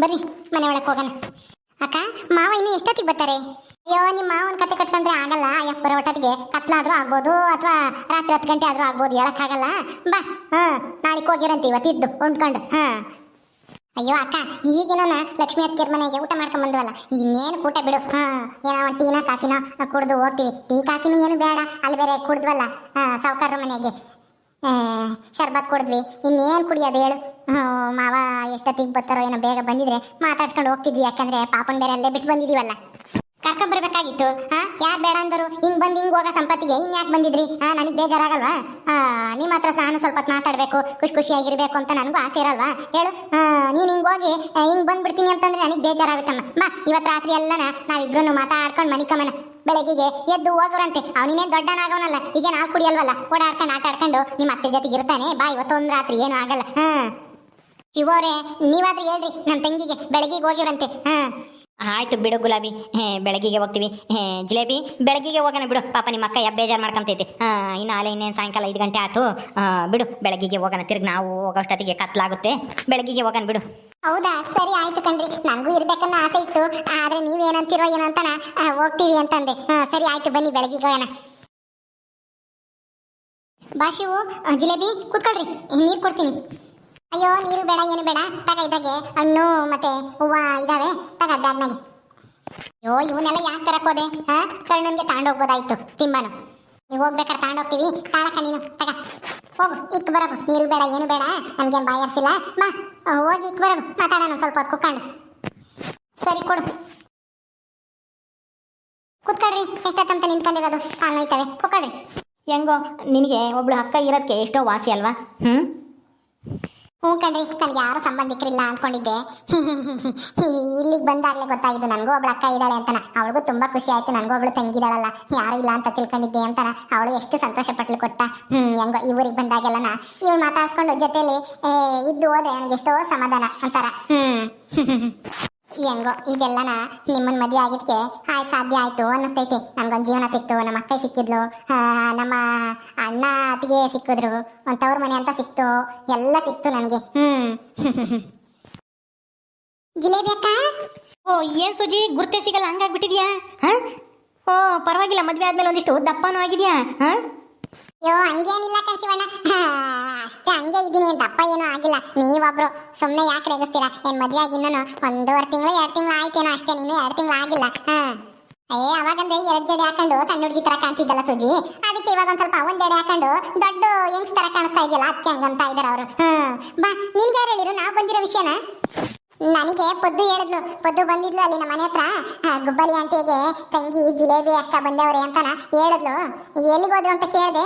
ಬರ್ರಿ, ಮನೆ ಒಳಗೆ ಹೋಗೋಣ. ಅಕ್ಕ, ಮಾವ ಇನ್ನು ಎಷ್ಟೊತ್ತಿಗೆ ಬರ್ತಾರೆ? ಅಯ್ಯೋ ನಿಮ್ಮ ಮಾವನ ಕತೆ ಕಟ್ಕೊಂಡ್ರೆ ಆಗಲ್ಲ. ಯಾಕೆ ಬರೋ ಒಟ್ಟಿಗೆ ಕತ್ಲಾದ್ರೂ ಆಗ್ಬೋದು, ಅಥವಾ ರಾತ್ರಿ ಹತ್ತು ಗಂಟೆ ಆದ್ರೂ ಆಗ್ಬೋದು ಹೇಳೋಕ್ಕಾಗಲ್ಲ ಬಾ, ಹಾಂ, ನಾಳೆಗೆ ಹೋಗಿರಂತೆ ಇವತ್ತಿದ್ದು ಉಂಡ್ಕೊಂಡು ಹಾ. ಅಯ್ಯೋ, ಅಕ್ಕ ಈಗಿನ ಲಕ್ಷ್ಮೀ ಅತ್ತಿಗೆ ಮನೆಗೆ ಊಟ ಮಾಡ್ಕೊಂಡ್ ಬಂದ್ವಲ್ಲ, ಇನ್ನೇನು ಊಟ ಬಿಡು, ಹಾ. ಏನೋ ಟೀನ, ಕಾಫಿನ ಕುಡ್ದು ಹೋಗ್ತೀವಿ. ಟೀ, ಕಾಫಿನೂ ಏನು ಬೇಡ, ಅಲ್ಲಿ ಬೇರೆ ಕುಡಿದ್ವಲ್ಲ, ಹಾ ಸಾವುಕಾರ ಮನೆಗೆ. ಶರ್ಬತ್ ಕುಡಿದ್ವಿ. ಇನ್ನೇನು ಕುಡಿಯೋದು ಹೇಳು. ಮಾವ ಎಷ್ಟೊತ್ತಿಗೆ ಬರ್ತಾರೋ ಏನೋ ಬೇಗ ಬಂದಿದ್ರೆ ಮಾತಾಡ್ಸ್ಕೊಂಡು ಹೋಗ್ತಿದ್ವಿ. ಯಾಕಂದ್ರೆ ಪಾಪನ್ ಬೇರೆ ಅಲ್ಲೇ ಬಿಟ್ಟು ಬಂದಿದೀವಲ್ಲ. ಕರ್ಕೊಂಡ್ ಬರ್ಬೇಕಾಗಿತ್ತು. ಹಾ, ಯಾರು ಬೇಡ ಅಂದರು? ಹಿಂಗ್ ಬಂದು ಹಿಂಗ್ ಹೋಗೋ ಸಂಪತ್ತಿಗೆ ಹಿಂಗ್ ಯಾಕೆ ಬಂದಿದ್ರಿ? ಹಾ, ನನಗೆ ಬೇಜಾರಾಗಲ್ವಾ? ನಿಮ್ಮ ಹತ್ರ ನಾನು ಸ್ವಲ್ಪ ಮಾತಾಡಬೇಕು, ಖುಷಿ ಖುಷಿಯಾಗಿರ್ಬೇಕು ಅಂತ ನನಗೂ ಆಸೆ ಇರಲ್ವಾ? ಹೇಳು. ನೀನು ಹೋಗಿ ಹಿಂಗೆ, ಹಿಂಗ್ ಬಂದ್ಬಿಡ್ತೀನಿ ಅಂತಂದ್ರೆ ನನಗೆ ಬೇಜಾರಾಗುತ್ತಮ್ಮ. ಬಾ ಇವತ್ತು ರಾತ್ರಿ ಎಲ್ಲನ ನಾವಿಬ್ರು ಮಾತಾಡ್ಕೊಂಡು ಮನಿಕಮ್ಮನ ಬೆಳಗ್ಗೆಗೆ ಎದ್ದು ಹೋಗೋರಂತೆ. ಅವನಿನೇನು ದೊಡ್ಡನಾಗವನಲ್ಲ. ಈಗ ನಾವು ಕುಡಿಯಲ್ವಲ್ಲ? ಓಡಾಡ್ಕೊಂಡು ಆಟ ಆಡ್ಕೊಂಡು ನಿಮ್ಮ ಅತ್ತೆ ಜೊತೆಗೆ ಇರ್ತಾನೆ. ಬಾ ಇವತ್ತೊಂದು ರಾತ್ರಿ ಏನು ಆಗಲ್ಲ. ಹಾ. ಶಿವರೇ, ನೀವಾದ್ರೂ ಹೇಳ್ರಿ ನಮ್ಮ ತಂಗಿಗೆ. ಬೆಳಗ್ಗೆಗೆ ಹೋಗಿವ್ರಂತೆ. ಹಾ. ಆಯ್ತು ಬಿಡು ಗುಲಾಬಿ. ಹೇ ಬೆಳಗಿಗೆ ಹೋಗ್ತೀವಿ. ಜಿಲೇಬಿ, ಬೆಳಗ್ಗೆಗೆ ಹೋಗೋಣ ಬಿಡು. ಪಾಪ ನಿಮ್ಮ ಅಕ್ಕ ಯಾ ಬೇಜಾರು ಮಾಡ್ಕೊಂತೈತಿ. ಹಾಂ, ಇನ್ನು ನಾಳೆ ಇನ್ನೇನು ಸಾಯಂಕಾಲ ಐದು ಗಂಟೆ ಆಯ್ತು. ಬಿಡು, ಬೆಳಗ್ಗೆಗೆ ಹೋಗೋಣ. ತಿರ್ಗಿ ನಾವು ಹೋಗೋಷ್ಟೊತ್ತಿಗೆ ಕತ್ಲಾಗುತ್ತೆ. ಬೆಳಗ್ಗೆಗೆ ಹೋಗೋಣ ಬಿಡು. ಹೌದಾ? ಸರಿ ಆಯ್ತು ಕಣ್ರಿ. ನನಗೂ ಇರ್ಬೇಕನ್ನ ಆಸೆ ಇತ್ತು. ಆದ್ರೆ ನೀವೇನಂತಿರೋ ಏನೋ ಅಂತನ ಆ, ಹೋಗ್ತೀವಿ ಅಂತಂದೆ. ಹಾ ಸರಿ ಆಯ್ತು ಬನ್ನಿ ಬೆಳಗ್ಗೆ ಹೋಗೋಣ. ಬಾಶಿವು ಜಿಲೇಬಿ ಕೂತ್ಕೊಳ್ರಿ. ನೀರು ಕೊಡ್ತೀನಿ. ಅಯ್ಯೋ ನೀರು ಬೇಡ ಏನು ಬೇಡ. ತಗ ಇದಾಗೆ ಹಣ್ಣು ಮತ್ತೆ ಹೂವ ಇದಾವೆ. ತಗ ಬ್ಯಾಗ್ನಾಗೆ. ಅಯ್ಯೋ ಇವನ್ನೆಲ್ಲ ಯಾಕೆ ತರಕ್ ಹೋದೆ? ಹಾ ಕರ್ಣನ್ಗೆ ತಗೊಂಡೋಗ್ಬೋದಾಯ್ತು ತಿಮ್ಮನು ನೀವು ಹೋಗ್ಬೇಕಾದ್ರೆ ತಗೊಂಡೋಗ್ತೀವಿ ತಾಳಕ ನೀನು ತಗ. ಹೋಗು ಇಕ್ ಬರೋಗು ನೀರು ಬೇಡ, ಏನು ಬೇಡ, ನಮ್ಗೇನು ಬಾಯರ್ಸಿಲ್ಲ. ಮಾ ಹೋಗಿ ಇಕ್ ಬರೋಗು ಮಾತಾಡೋಣ ಸ್ವಲ್ಪ ಹೊತ್ತು ಕುತ್ಕೊಂಡು. ಸರಿ, ಕೊಡು. ಕುತ್ಕೊಳ್ರಿ, ಎಷ್ಟೊತ್ತಂತ ನಿಂತ್ಕೊಂಡಿರೋದು? ಹಾಲು ನೋಯ್ತವೆ. ಕುತ್ಕೊಳ್ರಿ. ಹೆಂಗೋ, ನಿನಗೆ ಒಬ್ಳು ಅಕ್ಕ ಇರೋದಕ್ಕೆ ಎಷ್ಟೋ ವಾಸಿ ಅಲ್ವಾ? ಹ್ಞೂ ಹ್ಞೂ ಕಣ್ರಿ, ನನಗೆ ಯಾರು ಸಂಬಂಧಿಕರಿಲ್ಲ ಅಂದ್ಕೊಂಡಿದ್ದೆ. ಇಲ್ಲಿಗೆ ಬಂದಾಗಲೇ ಗೊತ್ತಾಗಿದ್ದು ನನಗೂ ಒಬ್ಳು ಅಕ್ಕ ಇದ್ದಾಳೆ ಅಂತನ. ಅವಳಿಗೂ ತುಂಬ ಖುಷಿ ಆಯ್ತು, ನನಗೂ ಒಬ್ಳು ತಂಗಿದಾಳಲ್ಲ ಯಾರು ಇಲ್ಲ ಅಂತ ತಿಳ್ಕೊಂಡಿದ್ದೆ ಅಂತನ. ಅವಳು ಎಷ್ಟು ಸಂತೋಷ ಪಟ್ಲು ಕೊಟ್ಟ. ಹ್ಞೂ ಹೆಂಗೋ ಈ ಊರಿಗೆ ಬಂದಾಗೆಲ್ಲನ. ಇವಳು ಮಾತಾಡ್ಸ್ಕೊಂಡು ಜೊತೆಯಲ್ಲಿ ಇದ್ದು ಹೋದ್ರೆ ನನಗೆ ಎಷ್ಟೋ ಸಮಾಧಾನ ಅಂತಾರ. ಹ್ಞೂ ಹೆಂಗೋ ಇದೆಲ್ಲನ ನಿಮ್ಮನ್ ಮದ್ವೆ ಆಗಿದ್ಕೆ ಆಯ್ತು ಸಾಧ್ಯ ಆಯ್ತು ಅನ್ನಿಸ್ತೈತಿ. ನಮ್ಗೊಂದು ಜೀವನ ಸಿಕ್ತು, ನಮ್ಮ ಅಕ್ಕ ಸಿಕ್ಕಿದ್ಲು ನಮ್ಮ ಅಣ್ಣ ಅತ್ತಿಗೆ ಸಿಕ್ಕಿದ್ರು ಒಂದು ಮನೆ ಅಂತ ಸಿಕ್ತು, ಎಲ್ಲ ಸಿಕ್ತು ನನಗೆ. ಹ್ಮ್. ಜಿಲೇಬಿ ಅಕ್ಕ? ಓ, ಏನ್ ಸುಜಿ, ಗುರ್ತೆ ಸಿಗಲ್ಲ ಹಂಗಾಗ್ಬಿಟ್ಟಿದ್ಯಾ ಹಾ? ಓ, ಪರವಾಗಿಲ್ಲ, ಮದ್ವೆ ಆದ್ಮೇಲೆ ಒಂದಿಷ್ಟು ದಪ್ಪನೂ ಆಗಿದ್ಯಾ? ಹಾಂ? ಅಯ್ಯೋ ಹಂಗೇನಿಲ್ಲ ಕಣ್ ಶಿವಣ್ಣ. ಹಾ, ಅಷ್ಟೇ ಹಂಗೆ ಇದೀನಿ ದಪ್ಪ ಏನೂ ಆಗಿಲ್ಲ. ನೀವೊಬ್ರು ಸುಮ್ಮನೆ ಯಾಕೆ ರೇಗಿಸ್ತೀರಾ? ಏನು ಮದುವೆ ಆಗಿ ಇನ್ನೂ ಒಂದೂವರೆ ತಿಂಗಳು ಎರಡು ತಿಂಗಳು ಆಯ್ತೇನೋ ಅಷ್ಟೇ. ನೀನು ಎರಡು ತಿಂಗಳು ಆಗಿಲ್ಲ. ಹಾಂ. ಏ ಅವಾಗಂದ್ರೆ ಎರಡು ಜಡೆ ಹಾಕೊಂಡು ಸಣ್ಣ ಹುಡುಗಿ ತರ ಕಾಣ್ತಿದ್ದಲ್ಲ ಸುಜಿ? ಅದಕ್ಕೆ ಇವಾಗ ಒಂದು ಸ್ವಲ್ಪ ಒಂದು ಜಡೆ ಹಾಕೊಂಡು ದೊಡ್ಡ ಹೆಂಗ್ಸ್ ತರ ಕಾಣಿಸ್ತಾ ಇದೆಯಲ್ಲ ಅದಕ್ಕೆ ಹಂಗಂತ ಇದ್ದಾರೆ ಅವರು. ಹ್ಮ್ ಬಾ ನಿನ್ಗೆ ಯಾರು ಹೇಳಿರು? ನಾವು ಬಂದಿರೋ ವಿಷಯನ? ನನಗೆ ಪದ್ದು ಹೇಳಿದ್ಲು, ಪದ್ದು ಬಂದಿದ್ಲು ಅಲ್ಲಿ ನಮ್ಮ ಮನೆ ಹತ್ರ. ಗುಬ್ಬಲಿ ಆಂಟಿಗೆ ತಂಗಿ, ಜಿಲೇಬಿ ಅಕ್ಕ ಬಂದವ್ರೆ ಅಂತನ ಹೇಳಿದ್ಲು. ಎಲ್ಲಿಗೆ ಹೋದ್ರು ಅಂತ ಕೇಳಿದೆ.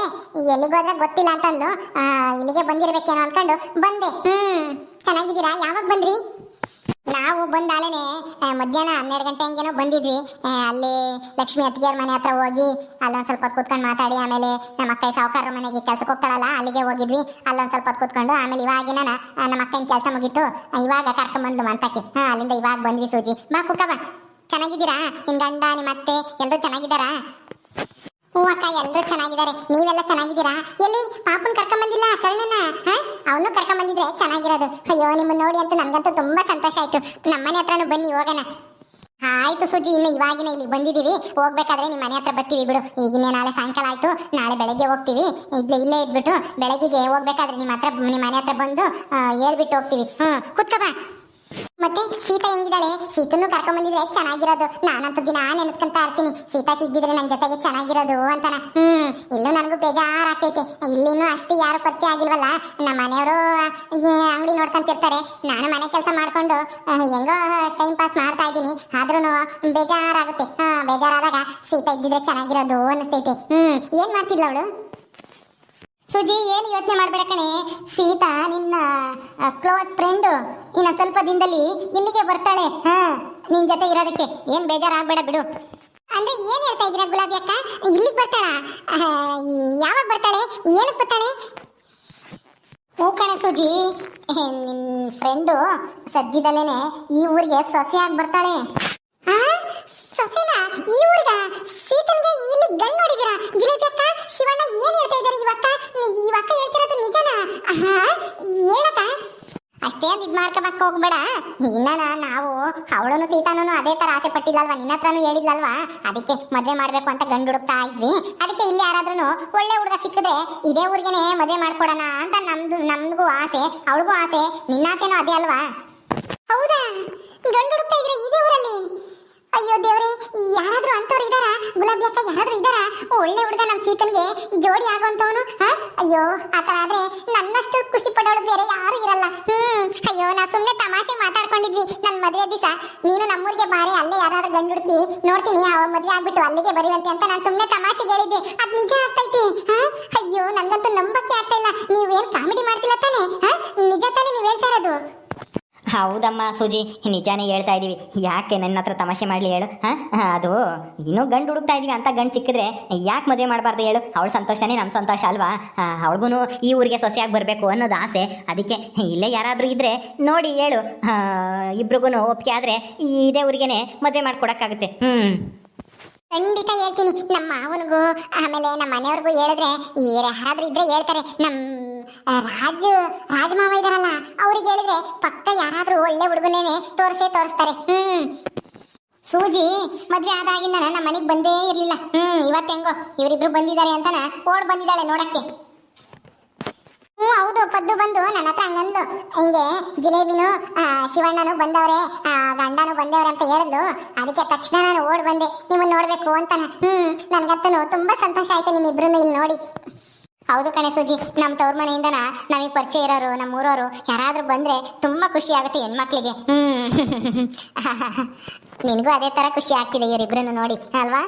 ಎಲ್ಲಿಗೆ ಹೋದ್ರೆ ಗೊತ್ತಿಲ್ಲ ಅಂತಂದ್ಲು. ಇಲ್ಲಿಗೆ ಬಂದಿರ್ಬೇಕೇನೋ ಅನ್ಕೊಂಡು ಬಂದೆ. ಹ್ಮ್, ಚೆನ್ನಾಗಿದ್ದೀರಾ? ಯಾವಾಗ ಬಂದ್ರಿ? ನಾವು ಬಂದಾಲೇನೆ ಮಧ್ಯಾಹ್ನ ಹನ್ನೆರಡು ಗಂಟೆ ಹಂಗೇನೋ ಬಂದಿದ್ವಿ. ಅಲ್ಲಿ ಲಕ್ಷ್ಮಿ ಅತ್ತಿಗೆಯವ್ರ ಮನೆ ಹತ್ರ ಹೋಗಿ, ಅಲ್ಲೊಂದು ಸ್ವಲ್ಪ ಹೊತ್ತು ಕೂತ್ಕೊಂಡು ಮಾತಾಡಿ, ಆಮೇಲೆ ನಮ್ಮ ಅಕ್ಕ ಸಾವುಕಾರ ಮನೆಗೆ ಕೆಲಸಕ್ಕೆ ಹೋಗ್ತಾಳಲ್ಲ, ಅಲ್ಲಿಗೆ ಹೋಗಿದ್ವಿ. ಅಲ್ಲೊಂದು ಸ್ವಲ್ಪ ಹೊತ್ತು ಕೂತ್ಕೊಂಡು, ಆಮೇಲೆ ಇವಾಗಿನ ನಮ್ಮ ಅಕ್ಕನ ಕೆಲಸ ಮುಗೀತು. ಇವಾಗ ಕರ್ಕೊಂಬಂದು ಮಂಟಕ್ಕೆ. ಹಾಂ, ಅಲ್ಲಿಂದ ಇವಾಗ ಬಂದ್ವಿ ಸೂಜಿ. ಬಾ ಕುಕ್ಕ ಬಾ. ಚೆನ್ನಾಗಿದ್ದೀರಾ? ನಿಮ್ಮ ಗಂಡ ನಿಮ್ಮ ಅತ್ತೆ ಎಲ್ಲರೂ ಚೆನ್ನಾಗಿದ್ದಾರಾ? ಹ್ಞೂ ಅಕ್ಕ ಎಲ್ಲರೂ ಚೆನ್ನಾಗಿದ್ದಾರೆ. ನೀವೆಲ್ಲ ಚೆನ್ನಾಗಿದ್ದೀರಾ? ಎಲ್ಲಿ? ಪಾಪನ್ ಕರ್ಕೊಂಬಂದಿಲ್ಲ ಕರ್ಣನ? ಹಾ? ಅವನು ಕರ್ಕೊಂಬಂದಿದ್ರೆ ಚೆನ್ನಾಗಿರೋದು. ಅಯ್ಯೋ, ನಿಮ್ಮನ್ನ ನೋಡಿ ಅಂತ ನನ್ಗಂತೂ ತುಂಬಾ ಸಂತೋಷ ಆಯ್ತು. ನಮ್ಮನೆ ಹತ್ರನೂ ಬನ್ನಿ, ಹೋಗೋಣ. ಆಯ್ತು ಸುಜಿ, ಇನ್ನು ಇವಾಗಿನ ಇಲ್ಲಿ ಬಂದಿದೀವಿ ಹೋಗ್ಬೇಕಾದ್ರೆ ನಿಮ್ಮ ಮನೆ ಹತ್ರ ಬರ್ತೀವಿ ಬಿಡು. ಈಗಿನ ನಾಳೆ ಸಾಯಂಕಾಲ ಆಯ್ತು. ನಾಳೆ ಬೆಳಗ್ಗೆ ಹೋಗ್ತೀವಿ. ಇಲ್ಲೇ ಇಲ್ಲೇ ಇದ್ಬಿಟ್ಟು ಬೆಳಗ್ಗೆಗೆ ಹೋಗ್ಬೇಕಾದ್ರೆ ನಿಮ್ಮ ಹತ್ರ ನಿಮ್ಮ ಮನೆ ಹತ್ರ ಬಂದು ಹೇಳ್ಬಿಟ್ಟು ಹೋಗ್ತೀವಿ. ಹ್ಮ್ ಕುತ್ಕೋ ಬಾ. ಮತ್ತೆ ಸೀತಾ ಹೆಂಗಿದ್ದಾಳೆ? ಸೀತನ್ನು ಕರ್ಕೊಂಡ್ ಬಂದಿದ್ರೆ ಚೆನ್ನಾಗಿರೋದು. ನಾನಂತ ದಿನ ನೆನೆಸ್ಕೊಂತ ಇರ್ತೀನಿ. ಸೀತಾ ಸಿದ್ದಿದ್ರೆ ನನ್ನ ಜೊತೆಗೆ ಚೆನ್ನಾಗಿರೋದು ಅಂತಾನ. ಹ್ಮ್, ಇಲ್ಲೂ ನನಗೂ ಬೇಜಾರಾಗ್ತೈತೆ. ಇಲ್ಲಿನೂ ಅಷ್ಟು ಯಾರು ಪರಿಚಯ ಆಗಿಲ್ವಲ್ಲ? ನಮ್ಮ ಮನೆಯವರು ಅಂಗಡಿ ನೋಡ್ಕೊಂತಿರ್ತಾರೆ. ನಾನು ಮನೆ ಕೆಲಸ ಮಾಡ್ಕೊಂಡು ಹೆಂಗೋ ಟೈಮ್ ಪಾಸ್ ಮಾಡ್ತಾ ಇದ್ದೀನಿ. ಆದ್ರೂ ಬೇಜಾರಾಗುತ್ತೆ. ಹಾ, ಬೇಜಾರಾದಾಗ ಸೀತಾ ಇದ್ದಿದ್ರೆ ಚೆನ್ನಾಗಿರೋದು ಅನಿಸ್ತೈತೆ ಹ್ಮ್, ಏನ್ ಮಾಡ್ತಿದ್ಲ ಅವಳು? ಸುಜಿ ಏನು ಯೋಚನೆ ಮಾಡಬೇಡ ಕಣೆ? ಸೀತಾ ನಿನ್ನ ಕ್ಲೋಸ್ ಫ್ರೆಂಡು ಇನ್ನು ಸ್ವಲ್ಪ ದಿನದಲ್ಲಿ ಇಲ್ಲಿಗೆ ಬರ್ತಾಳೆ. ಹಾ ನಿನ್ ಜೊತೆ ಇರೋದಕ್ಕೆ. ಏನು ಬೇಜಾರಾಗಬೇಡ ಬಿಡು. ಅಂದ್ರೆ ಏನ್ ಹೇಳ್ತಾ ಇದ್ದೀರಾ ಗುಲಾಬಿ ಅಕ್ಕ? ಇಲ್ಲಿಗೆ ಬರ್ತಾಳ? ಯಾವಾಗ ಬರ್ತಾಳೆ? ಏನಕ್ಕೆ ಬರ್ತಾಳೆ? ಹ್ಞೂ ಕಣೆ ಸುಜಿ. ನಿನ್ನ ನಿನ್ ಫ್ರೆಂಡು ಸದ್ಯದಲ್ಲೇನೆ ಈ ಊರಿಗೆ ಸೊಸೆಯಾಗಿ ಬರ್ತಾಳೆ? ಸೊಸೆನಾ ಈ ಊರಿಗ ಸೀತನ್ಗೆ ಇಲ್ಲಿ ಗಂಡು ನೋಡಿದಿರಾ ಜಿಲೇಬಿ ಅಕ್ಕ ಶಿವಣ್ಣ ಏನ್ ಹೇಳ್ತಾ ಇದಾರೆ ಇವಕ್ಕ ಇವಕ್ಕ ಹೇಳ್ತಿರೋದು ನಿಜನಾ ಆಹಾ ಹೇಳಕ್ಕ ಅಷ್ಟೇನ್ ಇದ್ ಮಾಡ್ಕೋಬೇಕು ಹೋಗ್ಬೇಡ. ಇನ್ನ ನಾವು ಅವಳನು ಸೀತಾನು ಅದೇ ತರ ಆಸೆ ಪಟ್ಟಿಲ್ಲಲ್ವಾ? ನಿನ್ನ ಹತ್ರನು ಹೇಳಿದ್ಲಲ್ವಾ? ಅದಕ್ಕೆ ಮದ್ವೆ ಮಾಡ್ಬೇಕು ಅಂತ ಗಂಡು ಹುಡುಕ್ತಾ ಇದ್ವಿ. ಅದಕ್ಕೆ ಇಲ್ಲಿ ಯಾರಾದ್ರೂ ಒಳ್ಳೆ ಹುಡುಗ ಸಿಕ್ಕಿದ್ರೆ ಇದೇ ಊರಿಗೆನೆ ಮದ್ವೆ ಮಾಡ್ಕೊಡೋಣ ಅಂತ ನಮ್ದು ನಮ್ಗೂ ಆಸೆ, ಅವಳಿಗೂ ಆಸೆ, ನಿನ್ನ ಆಸೆನೂ ಅದೇ ಅಲ್ವಾ? ಹೌದಾ? ಗಂಡು ಹುಡುಕ್ತಾ ಇದ್ರೆ ಇದೇ ಊರಲ್ಲಿ? ಅಯ್ಯೋ ದೇವ್ರಿ ಯಾರಾದ್ರೂ ಅಂತವ್ರು ಇದಾರ? ಗುಲಾಬಿ ಅಕ್ಕ ಯಾರಾದ್ರೂ ಇದಾರ? ಒಳ್ಳೆ ಹುಡುಗ ನಮ್ಮ ಸೀತನ್ಗೆ ಜೋಡಿ ಆಗುವಂತವನು ಅಯ್ಯೋ ಆತರ ಆದ್ರೆ ನನ್ನಷ್ಟು ಖುಷಿ ಪಡೋಳು ಬೇರೆ ಯಾರು ಇರಲ್ಲ. ಹ್ಮ್ ಅಯ್ಯೋ ನಾ ಸುಮ್ನೆ ತಮಾಷೆ ಮಾತಾಡ್ಕೊಂಡಿದ್ವಿ. ನನ್ನ ಮದುವೆ ದಿವಸ ನೀನು ನಮ್ಮೂರಿಗೆ ಬಾರಿ, ಅಲ್ಲೇ ಯಾರಾದ್ರೂ ಗಂಡು ಹುಡುಕಿ ನೋಡ್ತೀನಿ ಅವ ಮದುವೆ ಆಗ್ಬಿಟ್ಟು ಅಲ್ಲಿಗೆ ಬರುವಂತೆ ಅಂತ ನಾನು ಸುಮ್ನೆ ತಮಾಷೆ ಹೇಳಿದ್ದೆ. ಅದು ನಿಜ ಆಗ್ತೈತಿ. ಅಯ್ಯೋ ನನ್ನಂತೂ ನಂಬಕ್ಕೆ ಆಗ್ತಾ ಇಲ್ಲ. ನೀವೇನ್ ಕಾಮಿಡಿ ಮಾಡ್ತಿಲ್ಲ ತಾನೆ? ನಿಜ ತಾನೆ ನೀವು ಹೇಳ್ತಾ ಇರೋದು? ಹೌದಮ್ಮ ಸೂಜಿ ನಿಜಾನೇ ಹೇಳ್ತಾ ಇದೀವಿ. ಯಾಕೆ ನನ್ನ ಹತ್ರ ತಮಾಷೆ ಮಾಡಲಿ ಹೇಳು ಹಾಂ? ಅದು ಇನ್ನೂ ಗಂಡು ಹುಡುಕ್ತಾ ಇದೀವಿ ಅಂತ ಗಂಡು ಸಿಕ್ಕಿದ್ರೆ ಯಾಕೆ ಮದುವೆ ಮಾಡಬಾರ್ದು ಹೇಳು? ಅವಳ ಸಂತೋಷನೇ ನಮ್ಮ ಸಂತೋಷ ಅಲ್ವಾ? ಅವಳಿಗೂ ಈ ಊರಿಗೆ ಸೊಸೆಯಾಗಿ ಬರಬೇಕು ಅನ್ನೋದು ಆಸೆ. ಅದಕ್ಕೆ ಇಲ್ಲೇ ಯಾರಾದರೂ ಇದ್ದರೆ ನೋಡಿ ಹೇಳು. ಇಬ್ರಿಗೂ ಒಪ್ಪಿಗೆ ಆದರೆ ಇದೇ ಊರಿಗೇನೆ ಮದುವೆ ಮಾಡ್ಕೊಡೋಕ್ಕಾಗುತ್ತೆ. ಹ್ಞೂ ಖಂಡಿತ ಹೇಳ್ತೀನಿ. ನಮ್ಮ ಮಾವನಿಗೂ ಆಮೇಲೆ ನಮ್ಮ ಮನೆಯವ್ರಿಗೂ ಹೇಳಿದ್ರೆ ಯಾರಾದ್ರೂ ಇದ್ರೆ ಹೇಳ್ತಾರೆ. ನಮ್ ಆ, ರಾಜು, ರಾಜಮಾವ ಇದಾರಲ್ಲ, ಅವ್ರಿಗೆ ಹೇಳಿದ್ರೆ ಪಕ್ಕ ಯಾರಾದ್ರೂ ಒಳ್ಳೆ ಹುಡುಗನೇನೆ ತೋರಿಸೇ ತೋರಿಸ್ತಾರೆ. ಹ್ಮ್. ಸೂಜಿ, ಮದ್ವೆ ಆದಾಗಿಂದ ನಮ್ಮ ಮನೆಗೆ ಬಂದೇ ಇರ್ಲಿಲ್ಲ. ಹ್ಮ್ ಇವತ್ತು ಹೆಂಗೋ? ಇವರಿಬ್ರು ಬಂದಿದ್ದಾರೆ ಅಂತಾನ ಓಡ್ ಬಂದಿದ್ದಾಳೆ ನೋಡಕ್ಕೆ. ಹ್ಮ್, ಹೌದು, ಪದ್ದು ಬಂದು ನನ್ನ ಹತ್ರ ಹಂಗಂದ್ಲು. ಹಿಂಗೆ ಜಿಲೇಬಿನೂ ಶಿವಣ್ಣನು ಬಂದವ್ರೆ ಗಂಡನು ಬಂದವ್ರೆ ಅಂತ ಹೇಳಿದ್ಲು. ಅದಕ್ಕೆ ತಕ್ಷಣ ನಾನು ಓಡ್ ಬಂದೆ. ನಿಮ್ಮನ್ನ ನೋಡ್ಬೇಕು ಅಂತಾನೆ. ಹ್ಮ್ ನನ್ಗತ್ತನು ತುಂಬಾ ಸಂತೋಷ ಆಯ್ತು ನಿಮ್ಮಿಬ್ರು ಇಲ್ಲಿ ನೋಡಿ. ಹೌದು ಕಣೆ ಸುಜಿ ನಮ್ಮ ತವ್ರ ಮನೆಯಿಂದನ ನಮಗೆ ಪರಿಚಯ ಇರೋರು ನಮ್ಮ ಊರವರು ಯಾರಾದರೂ ಬಂದ್ರೆ ತುಂಬಾ ಖುಷಿ ಆಗುತ್ತೆ ಹೆಣ್ಮಕ್ಳಿಗೆ. ನಿನಗೂ ಅದೇ ತರ ಖುಷಿ ಆಗ್ತಿದೆ ಇವರಿಬ್ಬರನ್ನು ನೋಡಿ, ಅಲ್ವಾ?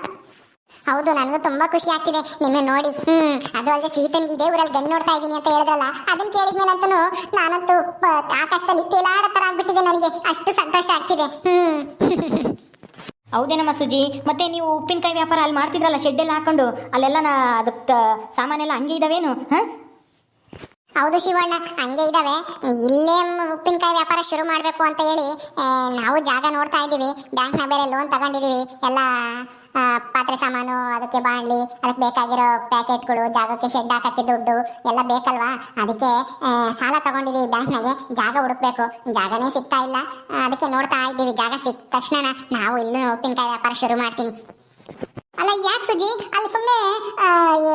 ಹೌದು, ನನಗೂ ತುಂಬಾ ಖುಷಿ ಆಗ್ತಿದೆ ನಿನ್ನೆ ನೋಡಿ. ಹ್ಞೂ ಅದು ಅಲ್ಲದೆ ಸೀತನ್ಗೆ ಇದೇ ಊರಲ್ಲಿ ಗಂಡು ನೋಡ್ತಾ ಇದ್ದೀನಿ ಅಂತ ಹೇಳಿದ್ರಲ್ಲ ಅದನ್ನ ಕೇಳಿದ್ಮೇಲೆ ಅಂತೂ ನಾನಂತೂ ಆಕಾಶದಲ್ಲಿ ತೇಲಾಡೋ ಥರ ಆಗ್ಬಿಟ್ಟಿದೆ ನನಗೆ. ಅಷ್ಟು ಸಂತೋಷ ಆಗ್ತಿದೆ. ಹ್ಮ್. ಹೌದೇನಮ್ಮ ಸುಜಿ ಮತ್ತೆ ನೀವು ಉಪ್ಪಿನಕಾಯಿ ವ್ಯಾಪಾರ ಅಲ್ಲಿ ಮಾಡ್ತಿದ್ರಲ್ಲ ಶೆಡ್ ಎಲ್ಲ ಹಾಕೊಂಡು ಅಲ್ಲೆಲ್ಲ ನಾ ಅದಕ್ಕೆ ಸಾಮಾನೆಲ್ಲ ಹಂಗೆ ಇದಾವೇನು, ಹಾಂ? ಹೌದು ಶಿವಣ್ಣ, ಹಂಗೆ ಇದಾವೆ. ಇಲ್ಲೇ ಉಪ್ಪಿನಕಾಯಿ ವ್ಯಾಪಾರ ಶುರು ಮಾಡಬೇಕು ಅಂತ ಹೇಳಿ ನಾವು ಜಾಗ ನೋಡ್ತಾ ಇದ್ದೀವಿ. ಬ್ಯಾಂಕ್ನ ಬೇರೆ ಲೋನ್ ತಗೊಂಡಿದ್ದೀವಿ. ಎಲ್ಲ ಪಾತ್ರೆ ಸಾಮಾನು, ಅದಕ್ಕೆ ಬಾಣಲಿ, ಅದಕ್ಕೆ ಬೇಕಾಗಿರೋ ಪ್ಯಾಕೆಟ್ಗಳು, ಜಾಗಕ್ಕೆ ಶೆಡ್ ಹಾಕಕ್ಕೆ ದುಡ್ಡು ಎಲ್ಲ ಬೇಕಲ್ವಾ? ಅದಕ್ಕೆ ಸಾಲ ತಗೊಂಡಿದ್ದೀವಿ ಬ್ಯಾಂಕ್ನಾಗೆ, ಜಾಗ ಹುಡುಕ್ಬೇಕು. ಜಾಗನೇ ಸಿಗ್ತಾ ಇಲ್ಲ. ಅದಕ್ಕೆ ನೋಡ್ತಾ ಇದ್ದೀವಿ, ಜಾಗ ಸಿಕ್ಕ ತಕ್ಷಣ ನಾವು ಇಲ್ಲೂ ಉಪ್ಪಿನಕಾಯಿ ವ್ಯಾಪಾರ ಶುರು ಮಾಡ್ತೀನಿ. ಅಲ್ಲ, ಯಾಕೆ ಸುಜಿ? ಅಲ್ಲಿ ಸುಮ್ಮನೆ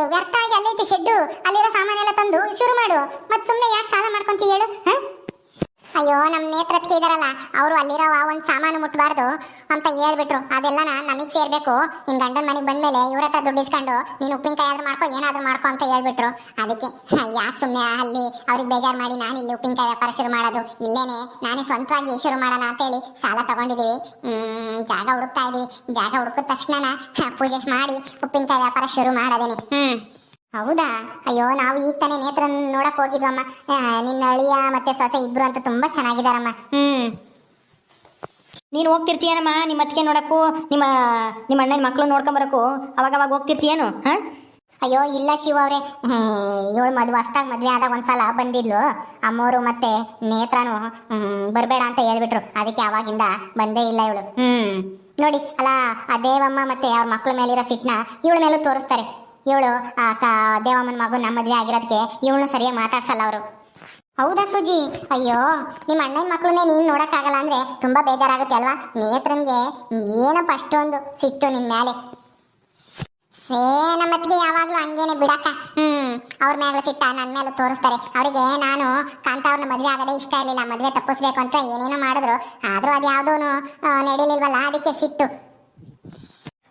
ವ್ಯರ್ಥ ಆಗಿ ಅಲ್ಲೈತೆ ಶೆಡ್ಡು ಅಲ್ಲಿರೋ ಸಾಮಾನೆಲ್ಲ ತಂದು ಶುರು ಮಾಡು. ಮತ್ತೆ ಸುಮ್ಮನೆ ಯಾಕೆ ಸಾಲ ಮಾಡ್ಕೊಂತಿ ಹೇಳು, ಹ? ಅಯ್ಯೋ ನಮ್ಮ ನೇತೃತ್ವ ಇದಾರಲ್ಲ, ಅವರು ಅಲ್ಲಿರೋ ಒಂದು ಸಾಮಾನು ಮುಟ್ಬಾರ್ದು ಅಂತ ಹೇಳ್ಬಿಟ್ರು. ಅದೆಲ್ಲನ ನಮಗೆ ಸೇರ್ಬೇಕು. ನಿನ್ ಗಂಡನ ಮನೆಗೆ ಬಂದ್ಮೇಲೆ ಇವ್ರ ಹತ್ರ ದುಡ್ಡು ಇಸ್ಕೊಂಡು ನೀನು ಉಪ್ಪಿನಕಾಯಿ ಆದ್ರೂ ಮಾಡ್ಕೊ, ಏನಾದ್ರೂ ಮಾಡ್ಕೊ ಅಂತ ಹೇಳ್ಬಿಟ್ರು. ಅದಕ್ಕೆ ಯಾಕೆ ಸುಮ್ಮನೆ ಅಲ್ಲಿ ಅವ್ರಿಗೆ ಬೇಜಾರು ಮಾಡಿ ನಾನು ಇಲ್ಲಿ ಉಪ್ಪಿನಕಾಯಿ ವ್ಯಾಪಾರ ಶುರು ಮಾಡೋದು? ಇಲ್ಲೇನೆ, ನಾನೇ ಸ್ವಂತವಾಗಿ ಶುರು ಮಾಡೋಣ ಅಂತ ಹೇಳಿ ಸಾಲ ತಗೊಂಡಿದೀವಿ. ಹ್ಮ್, ಜಾಗ ಹುಡುಕ್ತಾ ಇದ್ದೀವಿ ಜಾಗ ಹುಡುಕಿದ ತಕ್ಷಣ ಪೂಜೆ ಮಾಡಿ ಉಪ್ಪಿನಕಾಯಿ ವ್ಯಾಪಾರ ಶುರು ಮಾಡೋದೇನೆ. ಹ್ಮ್. ಹೌದಾ? ಅಯ್ಯೋ ನಾವು ಈಗ ತಾನೇ ನೇತ್ರ ನೋಡಕ್ ಹೋಗಿದ್ವಮ್ಮ. ಆ, ನಿನ್ನ ಅಳಿಯ ಮತ್ತೆ ಸೊಸೆ ಇಬ್ರು ಅಂತ ತುಂಬಾ ಚೆನ್ನಾಗಿದಾರಮ್ಮ. ಹ್ಮ್. ನೀನು ಹೋಗ್ತಿರ್ತೀಯನಮ್ಮ? ನಿಮ್ಮ ಅತ್ತಿಗೆ ನೋಡಕ್ಕೂ ನಿಮ್ಮ ನಿಮ್ಮ ಅಣ್ಣನ ಮಕ್ಕಳು ನೋಡ್ಕೊಂಬರಕ್ಕೂ ಅವಾಗ ಅವಾಗ ಹೋಗ್ತಿರ್ತೀಯೇನು ಹ? ಅಯ್ಯೋ ಇಲ್ಲ ಶಿವ ಅವ್ರೆ. ಇವಳು ಮದುವೆ ಹೊಸ್ದಾಗ ಮದ್ವೆ ಆದಾಗ ಒಂದ್ಸಲ ಬಂದಿದ್ಲು. ಅಮ್ಮೋರು ಮತ್ತೆ ನೇತ್ರನು ಬರಬೇಡ ಅಂತ ಹೇಳ್ಬಿಟ್ರು. ಅದಕ್ಕೆ ಅವಾಗಿಂದ ಬಂದೇ ಇಲ್ಲ ಇವಳು. ಹ್ಮ್. ನೋಡಿ ಅಲ್ಲ ಆ ದೇವಮ್ಮ ಮತ್ತೆ ಅವ್ರ ಮಕ್ಳ ಮೇಲಿರೋ ಸಿಟ್ನ ಇವಳ ಮೇಲೂ ತೋರಿಸ್ತಾರೆ. ಇವಳು, ಆ ದೇವಮ್ಮನ ಮಗು ನಮ್ಮ ಮದುವೆ ಆಗಿರೋದಕ್ಕೆ ಇವಳನ್ನ ಸರಿಯಾಗಿ ಮಾತಾಡ್ಸಲ್ಲ ಅವರು. ಹೌದಾ ಸುಜಿ? ಅಯ್ಯೋ ನಿಮ್ಮ ಅಣ್ಣನ ಮಕ್ಕಳನ್ನೇ ನೀನು ನೋಡೋಕ್ಕಾಗಲ್ಲ ಅಂದ್ರೆ ತುಂಬಾ ಬೇಜಾರಾಗುತ್ತೆ ಅಲ್ವಾ? ನೇತ್ರನ್ಗೆ ಏನಪ್ಪ ಅಷ್ಟೊಂದು ಸಿಟ್ಟು ನಿನ್ನ ಮೇಲೆ ಸೇ ನಮ್ಮತ್ತಿಗೆ ಯಾವಾಗಲೂ ಹಂಗೇನೆ ಬಿಡಕ್ಕ. ಹ್ಞೂ ಅವ್ರ ಮೇಲೆ ಸಿಟ್ಟ ನನ್ನ ಮೇಲೆ ತೋರಿಸ್ತಾರೆ. ಅವರಿಗೆ ನಾನು ಕಾಂತಾವ್ರನ್ನ ಮದುವೆ ಆಗೋದೇ ಇಷ್ಟ ಇರಲಿಲ್ಲ, ಮದುವೆ ತಪ್ಪಿಸ್ಬೇಕು ಅಂತ ಏನೇನೋ ಮಾಡಿದ್ರು. ಆದ್ರೂ ಅದು ಯಾವುದೂ ನಡೀಲಿಲ್ವಲ್ಲ, ಅದಕ್ಕೆ ಸಿಟ್ಟು.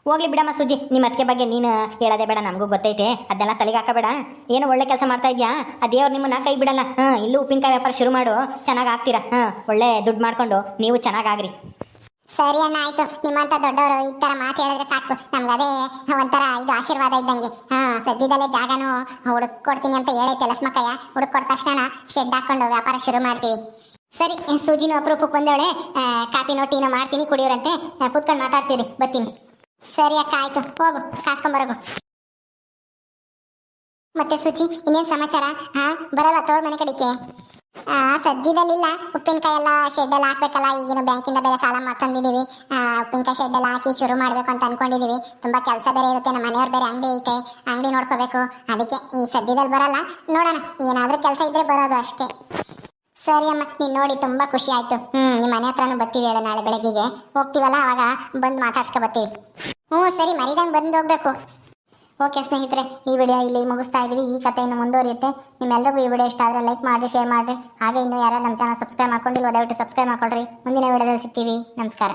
ಹೋಗ್ಲಿ ಬಿಡಮ್ಮ ಸುಜಿ ನಿಮ್ಮ ಅತ್ತಿಗೆ ಬಗ್ಗೆ ನೀನು ಹೇಳೋದೇ ಬೇಡ, ನಮಗೂ ಗೊತ್ತೈತೆ. ಅದೆಲ್ಲ ತಲೆಗೆ ಹಾಕಬೇಡ. ಏನು ಒಳ್ಳೆ ಕೆಲಸ ಮಾಡ್ತಾ ಇದೆಯಾ? ಆ ದೇವ್ರು ನಿಮ್ಮನ್ನ ಕೈ ಬಿಡಲ್ಲ. ಹಾಂ, ಇಲ್ಲೂ ಉಪ್ಪಿನಕಾಯಿ ವ್ಯಾಪಾರ ಶುರು ಮಾಡು. ಚೆನ್ನಾಗಿ ಆಗ್ತೀರಾ? ಹಾಂ, ಒಳ್ಳೆ ದುಡ್ಡು ಮಾಡ್ಕೊಂಡು ನೀವು ಚೆನ್ನಾಗಾಗ್ರಿ ಸರಿ ಅಣ್ಣ, ಆಯ್ತು. ನಿಮ್ಮಂತ ದೊಡ್ಡವರು ಈ ತರ ಮಾತು ಹೇಳಿದ್ರೆ ಸಾಕು. ನಮ್ಗೆ ಅದೇ ಒಂಥರ ಇದು ಆಶೀರ್ವಾದ ಇದ್ದಂಗೆ. ಹಾ, ಸದ್ಯದಲ್ಲೇ ಜಾಗನು ಹುಡುಕ್ ಕೊಡ್ತೀನಿ ಅಂತ ಹೇಳೈತೆ ಲಕ್ಷ್ಮಕ್ಕಯ್ಯ. ಹುಡುಕ್ ಕೊಟ್ಟ ತಕ್ಷಣ ಶೆಡ್ ಹಾಕೊಂಡು ವ್ಯಾಪಾರ ಶುರು ಮಾಡ್ತೀವಿ. ಸರಿ ಸೂಜಿನೂ ಅಪರೂಪಕ್ಕೆ ಬಂದವಳೆ. ಕಾಪಿ ಟೀನೋ ಮಾಡ್ತೀನಿ, ಕುಡಿಯೋರಂತೆ. ಕೂತ್ಕೊಂಡು ಮಾತಾಡ್ತೀರಿ. ಬರ್ತೀನಿ. ಸರಿ ಅಕ್ಕ ಆಯ್ತು. ಹೋಗು ಕಾಸ್ಕೊಂಬರೋಗು ಮತ್ತೆ ಸುಚಿ ಇನ್ನೇನ್ ಸಮಾಚಾರ? ಹಾ ಬರಲ್ಲ ತೋರ್ ಮನೆ ಕಡೆಗೆ. ಆ, ಸದ್ಯದಲ್ಲಿಲ್ಲ ಉಪ್ಪಿನಕಾಯಿ ಎಲ್ಲ ಶೆಡ್ ಎಲ್ಲ ಹಾಕ್ಬೇಕಲ್ಲ ಈಗಿನ ಬ್ಯಾಂಕಿಂದ ಬೇರೆ ಸಾಲ ಮಾಡ್ಕೊಂಡಿದೀವಿ ಉಪ್ಪಿನಕಾಯಿ ಶೆಡ್ ಎಲ್ಲ ಹಾಕಿ ಶುರು ಮಾಡಬೇಕು ಅಂತ ಅನ್ಕೊಂಡಿದೀವಿ ತುಂಬಾ ಕೆಲಸ ಬೇರೆ ಇರುತ್ತೆ ನಮ್ಮ ಮನೆಯವ್ರ ಬೇರೆ ಅಂಗಡಿ ಐತೆ ಅಂಗಡಿ ನೋಡ್ಕೋಬೇಕು. ಅದಕ್ಕೆ ಈ ಸದ್ಯದಲ್ಲಿ ಬರಲ್ಲ. ನೋಡೋಣ ಏನಾದರೂ ಕೆಲಸ ಇದ್ರೆ ಬರೋದು ಅಷ್ಟೇ. ಸರಿ ಅಮ್ಮ, ನೀನ್ ನೋಡಿ ತುಂಬಾ ಖುಷಿ ಆಯ್ತು. ಹ್ಮ್ ನಿಮ್ಮ ಮನೆ ಹತ್ರನು ಬರ್ತೀವಿ ಹೇಳ ನಾಳೆ ಬೆಳಗ್ಗೆಗೆ. ಹೋಗ್ತೀವಲ್ಲ ಅವಾಗ ಬಂದು ಮಾತಾಡ್ಸ್ಕೊ ಬರ್ತೀವಿ. ಹ್ಞೂ, ಸರಿ, ಮರಿದಂಗೆ ಬಂದು ಹೋಗ್ಬೇಕು. ಓಕೆ ಸ್ನೇಹಿತರೆ, ಈ ವಿಡಿಯೋ ಇಲ್ಲಿ ಮುಗಿಸ್ತಾ ಇದೀವಿ. ಈ ಕಥೆ ಇನ್ನು ಮುಂದುವರಿಯುತ್ತೆ. ನಿಮ್ಮೆಲ್ಲರಿಗೂ ಈ ವಿಡಿಯೋ ಇಷ್ಟ ಆದರೆ ಲೈಕ್ ಮಾಡಿ ಶೇರ್ ಮಾಡಿರಿ. ಹಾಗೆ ಇನ್ನೂ ಯಾರು ನಮ್ಮ ಚಾನಲ್ ಸಬ್ಸ್ಕ್ರೈಬ್ ಮಾಡ್ಕೊಂಡಿಲ್ಲ ದಯವಿಟ್ಟು ಸಬ್ಸ್ಕ್ರೈಬ್ ಮಾಡ್ಕೊಳ್ರಿ. ಮುಂದಿನ ವಿಡಿಯೋದಲ್ಲಿ ಸಿಗ್ತೀವಿ. ನಮಸ್ಕಾರ.